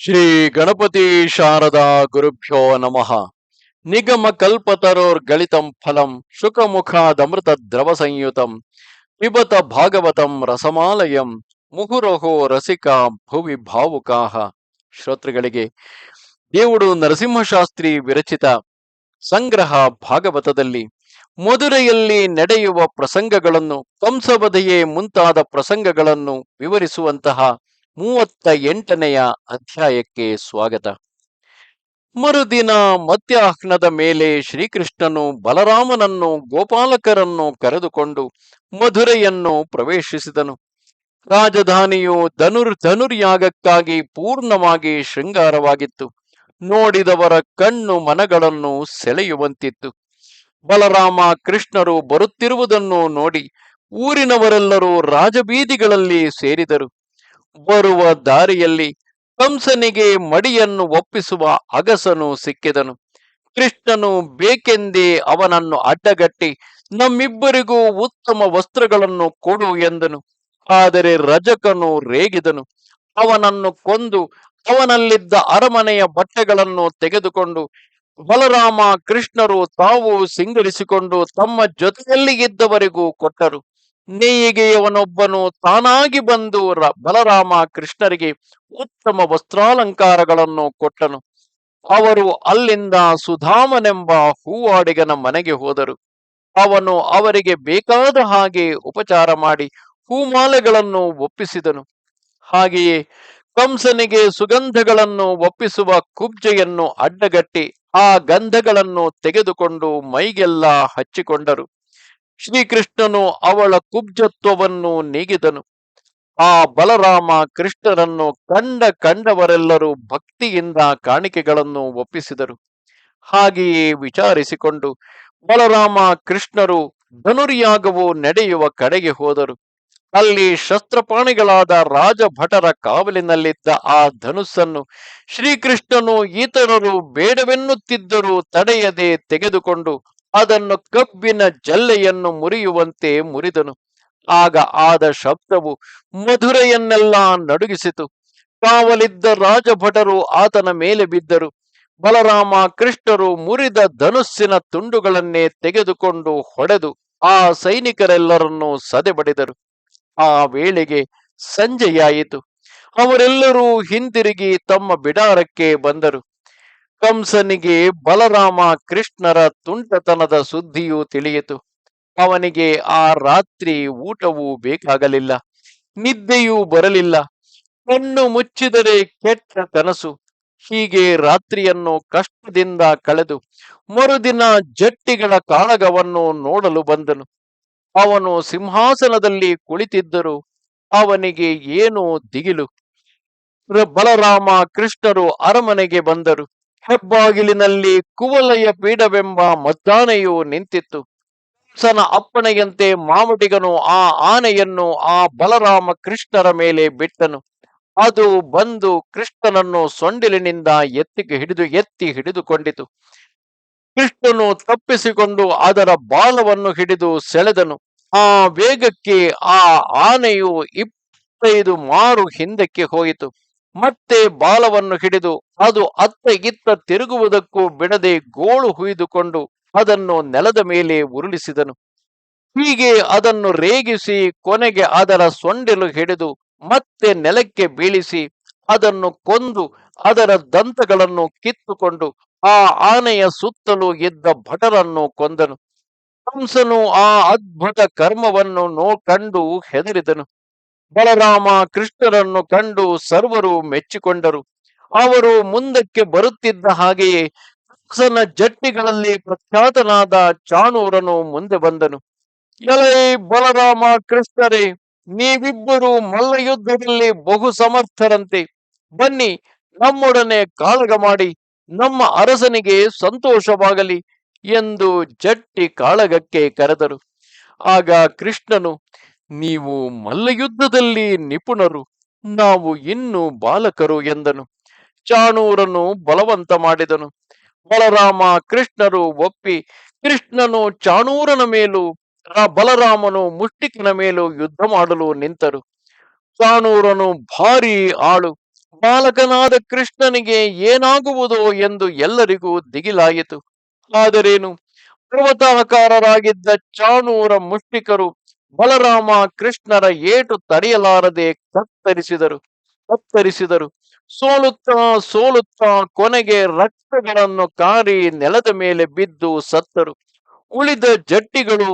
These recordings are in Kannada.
ಶ್ರೀ ಗಣಪತಿ ಶಾರದಾ ಗುರುಭ್ಯೋ ನಮಃ. ನಿಗಮ ಕಲ್ಪತರೋರ್ಗಳಿತಂ ಫಲಂ ಶುಕಮುಖಾದಮೃತ ದ್ರವ ಸಂಯುತಂ ಪಿಬತ ಭಾಗವತಂ ರಸಮಾಲಯಂ ಮುಹುರಹೋ ರಸಿಕಾ ಭುವಿ ಭಾವುಕಾಹ. ಶ್ರೋತೃಗಳಿಗೆ, ದೇವುಡು ನರಸಿಂಹಶಾಸ್ತ್ರಿ ವಿರಚಿತ ಸಂಗ್ರಹ ಭಾಗವತದಲ್ಲಿ ಮಧುರೆಯಲ್ಲಿ ನಡೆಯುವ ಪ್ರಸಂಗಗಳನ್ನು ಕಂಸವಧೆಯೇ ಮುಂತಾದ ಪ್ರಸಂಗಗಳನ್ನು ವಿವರಿಸುವಂತಹ ಮೂವತ್ತ ಎಂಟನೆಯ ಅಧ್ಯಾಯಕ್ಕೆ ಸ್ವಾಗತ. ಮರುದಿನ ಮಧ್ಯಾಹ್ನದ ಮೇಲೆ ಶ್ರೀಕೃಷ್ಣನು ಬಲರಾಮನನ್ನು, ಗೋಪಾಲಕರನ್ನು ಕರೆದುಕೊಂಡು ಮಧುರೆಯನ್ನು ಪ್ರವೇಶಿಸಿದನು. ರಾಜಧಾನಿಯು ಧನುರ್ ಧನುರ್ಯಾಗಕ್ಕಾಗಿ ಪೂರ್ಣವಾಗಿ ಶೃಂಗಾರವಾಗಿತ್ತು. ನೋಡಿದವರ ಕಣ್ಣು ಮನಗಳನ್ನು ಸೆಳೆಯುವಂತಿತ್ತು. ಬಲರಾಮ ಕೃಷ್ಣರು ಬರುತ್ತಿರುವುದನ್ನು ನೋಡಿ ಊರಿನವರೆಲ್ಲರೂ ರಾಜಬೀದಿಗಳಲ್ಲಿ ಸೇರಿದರು. ಬರುವ ದಾರಿಯಲ್ಲಿ ಕಂಸನಿಗೆ ಮಡಿಯನ್ನು ಒಪ್ಪಿಸುವ ಅಗಸನು ಸಿಕ್ಕಿದನು. ಕೃಷ್ಣನು ಬೇಕೆಂದೇ ಅವನನ್ನು ಅಡ್ಡಗಟ್ಟಿ, ನಮ್ಮಿಬ್ಬರಿಗೂ ಉತ್ತಮ ವಸ್ತ್ರಗಳನ್ನು ಕೊಡು ಎಂದನು. ಆದರೆ ರಜಕನು ರೇಗಿದನು. ಅವನನ್ನು ಕೊಂದು ಅವನಲ್ಲಿದ್ದ ಅರಮನೆಯ ಬಟ್ಟೆಗಳನ್ನು ತೆಗೆದುಕೊಂಡು, ಬಲರಾಮ ಕೃಷ್ಣರು ತಾವು ಸಿಂಗರಿಸಿಕೊಂಡು ತಮ್ಮ ಜೊತೆಯಲ್ಲಿ ಇದ್ದವರಿಗೂ ಕೊಟ್ಟರು. ನೇಯಿಗೆಯವನೊಬ್ಬನು ತಾನಾಗಿ ಬಂದು ಬಲರಾಮ ಕೃಷ್ಣರಿಗೆ ಉತ್ತಮ ವಸ್ತ್ರಾಲಂಕಾರಗಳನ್ನು ಕೊಟ್ಟನು. ಅವರು ಅಲ್ಲಿಂದ ಸುಧಾಮನೆಂಬ ಹೂವಾಡಿಗನ ಮನೆಗೆ ಹೋದರು. ಅವನು ಅವರಿಗೆ ಬೇಕಾದ ಹಾಗೆ ಉಪಚಾರ ಮಾಡಿ ಹೂಮಾಲೆಗಳನ್ನು ಒಪ್ಪಿಸಿದನು. ಹಾಗೆಯೇ ಕಂಸನಿಗೆ ಸುಗಂಧಗಳನ್ನು ಒಪ್ಪಿಸುವ ಕುಬ್ಜೆಯನ್ನು ಅಡ್ಡಗಟ್ಟಿ ಆ ಗಂಧಗಳನ್ನು ತೆಗೆದುಕೊಂಡು ಮೈಗೆಲ್ಲ ಹಚ್ಚಿಕೊಂಡರು. ಶ್ರೀಕೃಷ್ಣನು ಅವಳ ಕುಬ್ಜತ್ವವನ್ನು ನೀಗಿದನು. ಆ ಬಲರಾಮ ಕೃಷ್ಣರನ್ನು ಕಂಡ ಕಂಡವರೆಲ್ಲರೂ ಭಕ್ತಿಯಿಂದ ಕಾಣಿಕೆಗಳನ್ನು ಒಪ್ಪಿಸಿದರು. ಹಾಗೆಯೇ ವಿಚಾರಿಸಿಕೊಂಡು ಬಲರಾಮ ಕೃಷ್ಣರು ಧನುರ್ಯಾಗವು ನಡೆಯುವ ಕಡೆಗೆ ಹೋದರು. ಅಲ್ಲಿ ಶಸ್ತ್ರಪಾಣಿಗಳಾದ ರಾಜಭಟರ ಕಾವಲಿನಲ್ಲಿದ್ದ ಆ ಧನುಸ್ಸನ್ನು ಶ್ರೀಕೃಷ್ಣನು ಈತನರು ಬೇಡವೆನ್ನುತ್ತಿದ್ದರೂ ತಡೆಯದೆ ತೆಗೆದುಕೊಂಡು ಅದನ್ನು ಕಬ್ಬಿನ ಜಲ್ಲೆಯನ್ನು ಮುರಿಯುವಂತೆ ಮುರಿದನು. ಆಗ ಆದ ಶಬ್ದವು ಮಧುರೆಯನ್ನೆಲ್ಲ ನಡುಗಿಸಿತು. ಕಾವಲಿದ್ದ ರಾಜಭಟರು ಆತನ ಮೇಲೆ ಬಿದ್ದರು. ಬಲರಾಮ ಕೃಷ್ಣರು ಮುರಿದ ಧನುಸ್ಸಿನ ತುಂಡುಗಳನ್ನೇ ತೆಗೆದುಕೊಂಡು ಹೊಡೆದು ಆ ಸೈನಿಕರೆಲ್ಲರನ್ನೂ ಸದೆಬಡಿದರು. ಆ ವೇಳೆಗೆ ಸಂಜೆಯಾಯಿತು. ಅವರೆಲ್ಲರೂ ಹಿಂದಿರುಗಿ ತಮ್ಮ ಬಿಡಾರಕ್ಕೆ ಬಂದರು. ಕಂಸನಿಗೆ ಬಲರಾಮ ಕೃಷ್ಣರ ತುಂಟತನದ ಸುದ್ದಿಯು ತಿಳಿಯಿತು. ಅವನಿಗೆ ಆ ರಾತ್ರಿ ಊಟವೂ ಬೇಕಾಗಲಿಲ್ಲ. ನಿದ್ದೆಯೂ ಬರಲಿಲ್ಲ. ಕಣ್ಣು ಮುಚ್ಚಿದರೆ ಕೆಟ್ಟ ಕನಸು. ಹೀಗೆ ರಾತ್ರಿಯನ್ನು ಕಷ್ಟದಿಂದ ಕಳೆದು ಮರುದಿನ ಜಟ್ಟಿಗಳ ಕಾಳಗವನ್ನು ನೋಡಲು ಬಂದನು. ಅವನು ಸಿಂಹಾಸನದಲ್ಲಿ ಕುಳಿತಿದ್ದರು. ಅವನಿಗೆ ಏನೋ ದಿಗಿಲು. ಬಲರಾಮ ಕೃಷ್ಣರು ಅರಮನೆಗೆ ಬಂದರು. ಹೆಬ್ಬಾಗಿಲಿನಲ್ಲಿ ಕುವಲಯ ಪೀಡವೆಂಬ ಮದ್ದಾನೆಯು ನಿಂತಿತ್ತು. ಸನ ಅಪ್ಪಣೆಯಂತೆ ಮಾಮಟಿಗನು ಆ ಆನೆಯನ್ನು ಆ ಬಲರಾಮ ಕೃಷ್ಣರ ಮೇಲೆ ಬಿಟ್ಟನು. ಅದು ಬಂದು ಕೃಷ್ಣನನ್ನು ಸೊಂಡಿಲಿನಿಂದ ಎತ್ತಿ ಹಿಡಿದು ಎತ್ತಿ ಹಿಡಿದುಕೊಂಡಿತು. ಕೃಷ್ಣನು ತಪ್ಪಿಸಿಕೊಂಡು ಅದರ ಬಾಲವನ್ನು ಹಿಡಿದು ಸೆಳೆದನು. ಆ ವೇಗಕ್ಕೆ ಆ ಆನೆಯು ಇಪ್ಪತ್ತೈದು ಮಾರು ಹಿಂದಕ್ಕೆ ಹೋಯಿತು. ಮತ್ತೆ ಬಾಲವನ್ನು ಹಿಡಿದು ಅದು ಅತ್ತ ಇತ್ತ ತಿರುಗುವುದಕ್ಕೂ ಬಿಡದೆ ಗೋಳು ಹುಯ್ದುಕೊಂಡು ಅದನ್ನು ನೆಲದ ಮೇಲೆ ಉರುಳಿಸಿದನು. ಹೀಗೆ ಅದನ್ನು ರೇಗಿಸಿ ಕೊನೆಗೆ ಅದರ ಸೊಂಡಿಲು ಹಿಡಿದು ಮತ್ತೆ ನೆಲಕ್ಕೆ ಬೀಳಿಸಿ ಅದನ್ನು ಕೊಂದು ಅದರ ದಂತಗಳನ್ನು ಕಿತ್ತುಕೊಂಡು ಆ ಆನೆಯ ಸುತ್ತಲೂ ಇದ್ದ ಭಟರನ್ನು ಕೊಂದನು. ಹಂಸನು ಆ ಅದ್ಭುತ ಕರ್ಮವನ್ನು ನೋ ಕಂಡು ಹೆದರಿದನು. ಬಲರಾಮ ಕೃಷ್ಣರನ್ನು ಕಂಡು ಸರ್ವರು ಮೆಚ್ಚಿಕೊಂಡರು. ಅವರು ಮುಂದಕ್ಕೆ ಬರುತ್ತಿದ್ದ ಹಾಗೆಯೇ ಕೃಷ್ಣನ ಜಟ್ಟಿಗಳಲ್ಲಿ ಪ್ರಖ್ಯಾತನಾದ ಚಾಣೂರನು ಮುಂದೆ ಬಂದನು. ಎಲೈ ಬಲರಾಮ ಕೃಷ್ಣರೇ, ನೀವಿಬ್ಬರು ಮಲ್ಲಯುದ್ಧದಲ್ಲಿ ಬಹು ಸಮರ್ಥರಂತೆ ಬನ್ನಿ, ನಮ್ಮೊಡನೆ ಕಾಳಗ ಮಾಡಿ, ನಮ್ಮ ಅರಸನಿಗೆ ಸಂತೋಷವಾಗಲಿ ಎಂದು ಜಟ್ಟಿ ಕಾಳಗಕ್ಕೆ ಕರೆದರು. ಆಗ ಕೃಷ್ಣನು ನೀವು ಮಲ್ಲಯುದ್ಧದಲ್ಲಿ ನಿಪುಣರು. ನಾವು ಇನ್ನು ಬಾಲಕರು ಎಂದನು. ಚಾಣೂರನು ಬಲವಂತ ಮಾಡಿದನು. ಬಲರಾಮ ಕೃಷ್ಣರು ಒಪ್ಪಿ, ಕೃಷ್ಣನು ಚಾಣೂರನ ಮೇಲೂ ಬಲರಾಮನು ಮುಷ್ಟಿಕನ ಮೇಲೂ ಯುದ್ಧ ಮಾಡಲು ನಿಂತರು. ಚಾಣೂರನು ಭಾರಿ ಆಳು. ಬಾಲಕನಾದ ಕೃಷ್ಣನಿಗೆ ಏನಾಗುವುದೋ ಎಂದು ಎಲ್ಲರಿಗೂ ದಿಗಿಲಾಯಿತು. ಆದರೇನು? ಪರ್ವತಾಕಾರರಾಗಿದ್ದ ಚಾಣೂರ ಮುಷ್ಟಿಕರು ಬಲರಾಮ ಕೃಷ್ಣರ ಏಟು ತಡೆಯಲಾರದೆ ಕತ್ತರಿಸಿದರು. ಕತ್ತರಿಸಿದರು. ಸೋಲುತ್ತಾ ಸೋಲುತ್ತಾ ಕೊನೆಗೆ ರಕ್ತಗಳನ್ನು ಕಾರಿ ನೆಲದ ಮೇಲೆ ಬಿದ್ದು ಸತ್ತರು. ಉಳಿದ ಜಟ್ಟಿಗಳು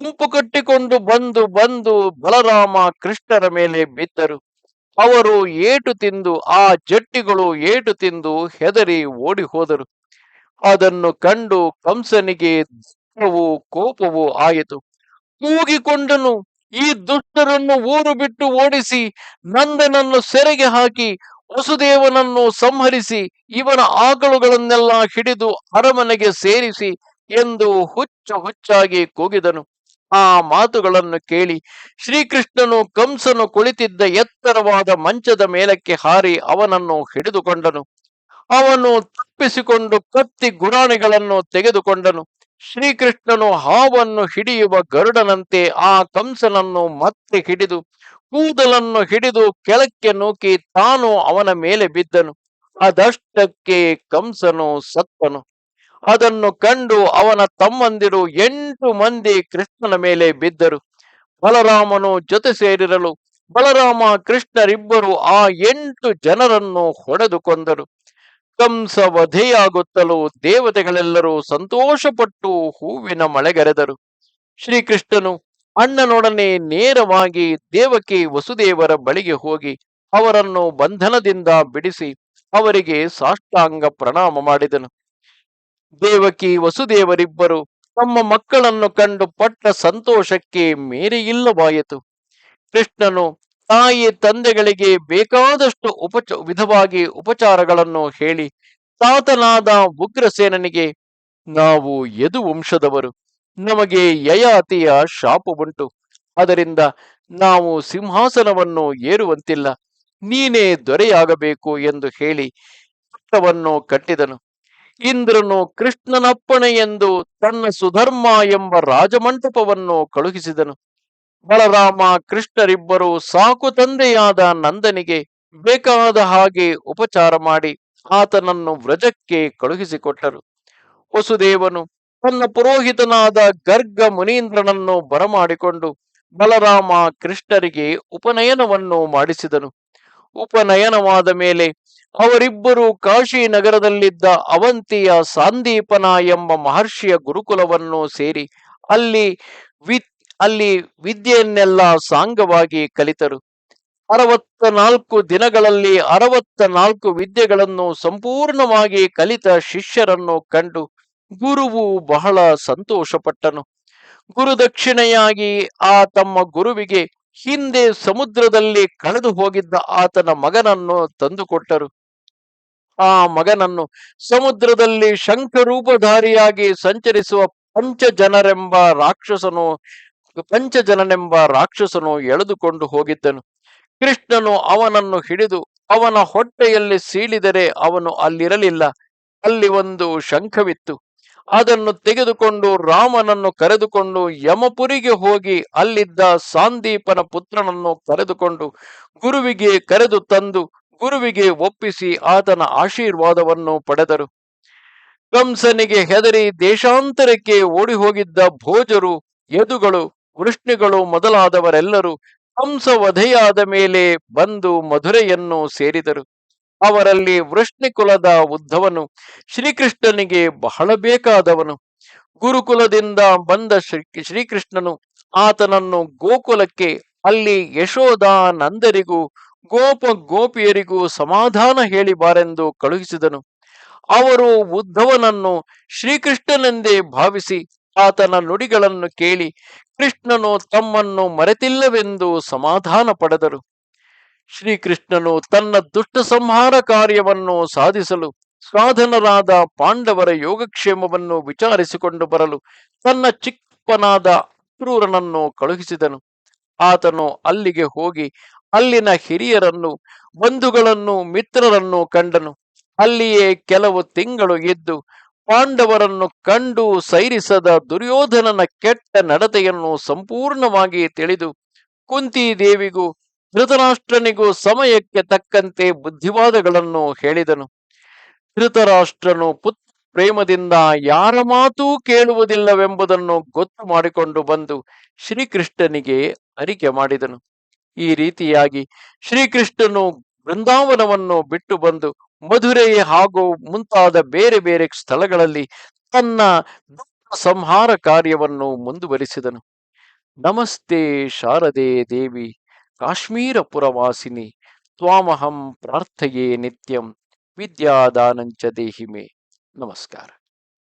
ಗುಂಪು ಕಟ್ಟಿಕೊಂಡು ಬಂದು ಬಂದು ಬಲರಾಮ ಕೃಷ್ಣರ ಮೇಲೆ ಬಿದ್ದರು. ಅವರು ಏಟು ತಿಂದು, ಆ ಜಟ್ಟಿಗಳು ಏಟು ತಿಂದು ಹೆದರಿ ಓಡಿ ಹೋದರು ಅದನ್ನು ಕಂಡು ಕಂಸನಿಗೆ ದುಃಖವು ಕೋಪವೂ ಆಯಿತು. ಕೂಗಿಕೊಂಡನು. ಈ ದುಷ್ಟರನ್ನು ಊರು ಬಿಟ್ಟು ಓಡಿಸಿ ನಂದನನ್ನು ಸೆರೆಗೆ ಹಾಕಿ ವಸುದೇವನನ್ನು ಸಂಹರಿಸಿ ಇವನ ಆಕಳುಗಳನ್ನೆಲ್ಲ ಹಿಡಿದು ಅರಮನೆಗೆ ಸೇರಿಸಿ ಎಂದು ಹುಚ್ಚು ಹುಚ್ಚಾಗಿ ಕೂಗಿದನು. ಆ ಮಾತುಗಳನ್ನು ಕೇಳಿ ಶ್ರೀಕೃಷ್ಣನು ಕಂಸನು ಕುಳಿತಿದ್ದ ಎತ್ತರವಾದ ಮಂಚದ ಮೇಲಕ್ಕೆ ಹಾರಿ ಅವನನ್ನು ಹಿಡಿದುಕೊಂಡನು. ಅವನು ತಪ್ಪಿಸಿಕೊಂಡು ಕತ್ತಿ ಗುರಾಣಿಗಳನ್ನು ತೆಗೆದುಕೊಂಡನು. ಶ್ರೀಕೃಷ್ಣನು ಹಾವನ್ನು ಹಿಡಿಯುವ ಗರುಡನಂತೆ ಆ ಕಂಸನನ್ನು ಮತ್ತೆ ಹಿಡಿದು, ಕೂದಲನ್ನು ಹಿಡಿದು ಕೆಳಕ್ಕೆ ನೂಕಿ ತಾನು ಅವನ ಮೇಲೆ ಬಿದ್ದನು. ಅದಷ್ಟಕ್ಕೆ ಕಂಸನು ಸತ್ತನು. ಅದನ್ನು ಕಂಡು ಅವನ ತಮ್ಮಂದಿರು ಎಂಟು ಮಂದಿ ಕೃಷ್ಣನ ಮೇಲೆ ಬಿದ್ದರು. ಬಲರಾಮನು ಜೊತೆ ಸೇರಿರಲು ಬಲರಾಮ ಕೃಷ್ಣರಿಬ್ಬರು ಆ ಎಂಟು ಜನರನ್ನು ಹೊಡೆದು ಕೊಂದರು ಕಂಸ ವಧೆಯಾಗುತ್ತಲೂ ದೇವತೆಗಳೆಲ್ಲರೂ ಸಂತೋಷಪಟ್ಟು ಹೂವಿನ ಮಳೆಗರೆದರು. ಶ್ರೀಕೃಷ್ಣನು ಅಣ್ಣನೊಡನೆ ನೇರವಾಗಿ ದೇವಕಿ ವಸುದೇವರ ಬಳಿಗೆ ಹೋಗಿ ಅವರನ್ನು ಬಂಧನದಿಂದ ಬಿಡಿಸಿ ಅವರಿಗೆ ಸಾಷ್ಟಾಂಗ ಪ್ರಣಾಮ ಮಾಡಿದನು. ದೇವಕಿ ವಸುದೇವರಿಬ್ಬರು ತಮ್ಮ ಮಕ್ಕಳನ್ನು ಕಂಡು ಪಟ್ಟ ಸಂತೋಷಕ್ಕೆ ಮೇರೆಯಿಲ್ಲವಾಯಿತು. ಕೃಷ್ಣನು ತಾಯಿ ತಂದೆಗಳಿಗೆ ಬೇಕಾದಷ್ಟು ಉಪಚ, ವಿಧವಾಗಿ ಉಪಚಾರಗಳನ್ನು ಹೇಳಿ ತಾತನಾದ ಉಗ್ರಸೇನನಿಗೆ ನಾವು ಯದು ವಂಶದವರು? ನಮಗೆ ಯಯಾತಿಯ ಉಂಟು. ಅದರಿಂದ ನಾವು ಸಿಂಹಾಸನವನ್ನು ಏರುವಂತಿಲ್ಲ. ನೀನೇ ದೊರೆಯಾಗಬೇಕು ಎಂದು ಹೇಳಿ ಪಟ್ಟವನ್ನು ಕಟ್ಟಿದನು. ಇಂದ್ರನು ಕೃಷ್ಣನಪ್ಪಣೆ ಎಂದು ತನ್ನ ಸುಧರ್ಮ ಎಂಬ ರಾಜಮಂಟಪವನ್ನು ಕಳುಹಿಸಿದನು. ಬಲರಾಮ ಕೃಷ್ಣರಿಬ್ಬರು ಸಾಕು ತಂದೆಯಾದ ನಂದನಿಗೆ ಬೇಕಾದ ಹಾಗೆ ಉಪಚಾರ ಮಾಡಿ ಆತನನ್ನು ವ್ರಜಕ್ಕೆ ಕಳುಹಿಸಿಕೊಟ್ಟರು. ವಸುದೇವನು ತನ್ನ ಪುರೋಹಿತನಾದ ಗರ್ಗ ಮುನೀಂದ್ರನನ್ನು ಬರಮಾಡಿಕೊಂಡು ಬಲರಾಮ ಕೃಷ್ಣರಿಗೆ ಉಪನಯನವನ್ನು ಮಾಡಿಸಿದನು. ಉಪನಯನವಾದ ಮೇಲೆ ಅವರಿಬ್ಬರು ಕಾಶಿ ನಗರದಲ್ಲಿದ್ದ ಅವಂತಿಯ ಸಾಂದೀಪನ ಎಂಬ ಮಹರ್ಷಿಯ ಗುರುಕುಲವನ್ನು ಸೇರಿ ಅಲ್ಲಿ ವಿ ಅಲ್ಲಿ ವಿದ್ಯೆಯನ್ನೆಲ್ಲ ಸಾಂಗವಾಗಿ ಕಲಿತರು. ಅರವತ್ತ ನಾಲ್ಕು ದಿನಗಳಲ್ಲಿ ಅರವತ್ತ ನಾಲ್ಕು ವಿದ್ಯೆಗಳನ್ನು ಸಂಪೂರ್ಣವಾಗಿ ಕಲಿತ ಶಿಷ್ಯರನ್ನು ಕಂಡು ಗುರುವು ಬಹಳ ಸಂತೋಷಪಟ್ಟನು. ಗುರುದಕ್ಷಿಣೆಯಾಗಿ ಆ ತಮ್ಮ ಗುರುವಿಗೆ ಹಿಂದೆ ಸಮುದ್ರದಲ್ಲಿ ಕಳೆದು ಹೋಗಿದ್ದ ಆತನ ಮಗನನ್ನು ತಂದುಕೊಟ್ಟರು. ಆ ಮಗನನ್ನು ಸಮುದ್ರದಲ್ಲಿ ಶಂಖರೂಪಧಾರಿಯಾಗಿ ಸಂಚರಿಸುವ ಪಂಚ ಜನರೆಂಬ ರಾಕ್ಷಸನು ಪಂಚಜನನೆಂಬ ರಾಕ್ಷಸನು ಎಳೆದುಕೊಂಡು ಹೋಗಿದ್ದನು. ಕೃಷ್ಣನು ಅವನನ್ನು ಹಿಡಿದು ಅವನ ಹೊಟ್ಟೆಯಲ್ಲಿ ಸೀಳಿದರೆ ಅವನು ಅಲ್ಲಿರಲಿಲ್ಲ. ಅಲ್ಲಿ ಒಂದು ಶಂಖವಿತ್ತು. ಅದನ್ನು ತೆಗೆದುಕೊಂಡು ರಾಮನನ್ನು ಕರೆದುಕೊಂಡು ಯಮಪುರಿಗೆ ಹೋಗಿ ಅಲ್ಲಿದ್ದ ಸಾಂದೀಪನ ಪುತ್ರನನ್ನು ಕರೆದುಕೊಂಡು ಗುರುವಿಗೆ ಕರೆದು ತಂದು ಗುರುವಿಗೆ ಒಪ್ಪಿಸಿ ಆತನ ಆಶೀರ್ವಾದವನ್ನು ಪಡೆದರು. ಕಂಸನಿಗೆ ಹೆದರಿ ದೇಶಾಂತರಕ್ಕೆ ಓಡಿ ಹೋಗಿದ್ದ ಭೋಜರು, ಯದುಗಳು ವೃಷ್ಣಿಗಳು ಮೊದಲಾದವರೆಲ್ಲರೂ ಕಂಸ ವಧೆಯಾದ ಮೇಲೆ ಬಂದು ಮಧುರೆಯನ್ನು ಸೇರಿದರು. ಅವರಲ್ಲಿ ವೃಷ್ಣಿ ಕುಲದ ಉದ್ಧವನು ಶ್ರೀಕೃಷ್ಣನಿಗೆ ಬಹಳ ಬೇಕಾದವನು. ಗುರುಕುಲದಿಂದ ಬಂದ ಶ್ರೀ ಶ್ರೀಕೃಷ್ಣನು ಆತನನ್ನು ಗೋಕುಲಕ್ಕೆ, ಅಲ್ಲಿ ಯಶೋಧ ನಂದರಿಗೂ ಗೋಪ ಗೋಪಿಯರಿಗೂ ಸಮಾಧಾನ ಹೇಳಿ ಬಾರೆಂದು ಕಳುಹಿಸಿದನು. ಅವರು ಉದ್ಧವನನ್ನು ಶ್ರೀಕೃಷ್ಣನೆಂದೇ ಭಾವಿಸಿ ಆತನ ನುಡಿಗಳನ್ನು ಕೇಳಿ ಕೃಷ್ಣನು ತಮ್ಮನ್ನು ಮರೆತಿಲ್ಲವೆಂದು ಸಮಾಧಾನ ಪಡೆದರು. ಶ್ರೀಕೃಷ್ಣನು ತನ್ನ ದುಷ್ಟ ಸಂಹಾರ ಕಾರ್ಯವನ್ನು ಸಾಧಿಸಲು ಸಾಧನರಾದ ಪಾಂಡವರ ಯೋಗಕ್ಷೇಮವನ್ನು ವಿಚಾರಿಸಿಕೊಂಡು ಬರಲು ತನ್ನ ಚಿಕ್ಕಪ್ಪನಾದ ಅಕ್ರೂರನನ್ನು ಕಳುಹಿಸಿದನು. ಆತನು ಅಲ್ಲಿಗೆ ಹೋಗಿ ಅಲ್ಲಿನ ಹಿರಿಯರನ್ನು, ಬಂಧುಗಳನ್ನು, ಮಿತ್ರರನ್ನು ಕಂಡನು. ಅಲ್ಲಿಯೇ ಕೆಲವು ತಿಂಗಳು ಇದ್ದು ಪಾಂಡವರನ್ನು ಕಂಡು ಸೈರಿಸದ ದುರ್ಯೋಧನನ ಕೆಟ್ಟ ನಡತೆಯನ್ನು ಸಂಪೂರ್ಣವಾಗಿ ತಿಳಿದು ಕುಂತಿ ದೇವಿಗೂ ಧೃತರಾಷ್ಟ್ರನಿಗೂ ಸಮಯಕ್ಕೆ ತಕ್ಕಂತೆ ಬುದ್ಧಿವಾದಗಳನ್ನು ಹೇಳಿದನು. ಧೃತರಾಷ್ಟ್ರನು ಪುತ್ರ ಪ್ರೇಮದಿಂದ ಯಾರ ಮಾತೂ ಕೇಳುವುದಿಲ್ಲವೆಂಬುದನ್ನು ಗೊತ್ತು ಮಾಡಿಕೊಂಡು ಬಂದು ಶ್ರೀಕೃಷ್ಣನಿಗೆ ಅರಿಕೆ ಮಾಡಿದನು. ಈ ರೀತಿಯಾಗಿ ಶ್ರೀಕೃಷ್ಣನು ಬೃಂದಾವನವನ್ನು ಬಿಟ್ಟು ಬಂದು ಮಧುರೆ ಹಾಗೂ ಮುಂತಾದ ಬೇರೆ ಬೇರೆ ಸ್ಥಳಗಳಲ್ಲಿ ತನ್ನ ಸಂಹಾರ ಕಾರ್ಯವನ್ನು ಮುಂದುವರಿಸಿದನು. ನಮಸ್ತೆ ಶಾರದೆ ದೇವಿ ಕಾಶ್ಮೀರ ಪುರವಾಸಿನಿ ತ್ವಾಮಹಂ ಪ್ರಾರ್ಥೆಯೇ ನಿತ್ಯಂ, ವಿದ್ಯಾದಾನಂಚ ದೇಹಿಮೆ. ನಮಸ್ಕಾರ.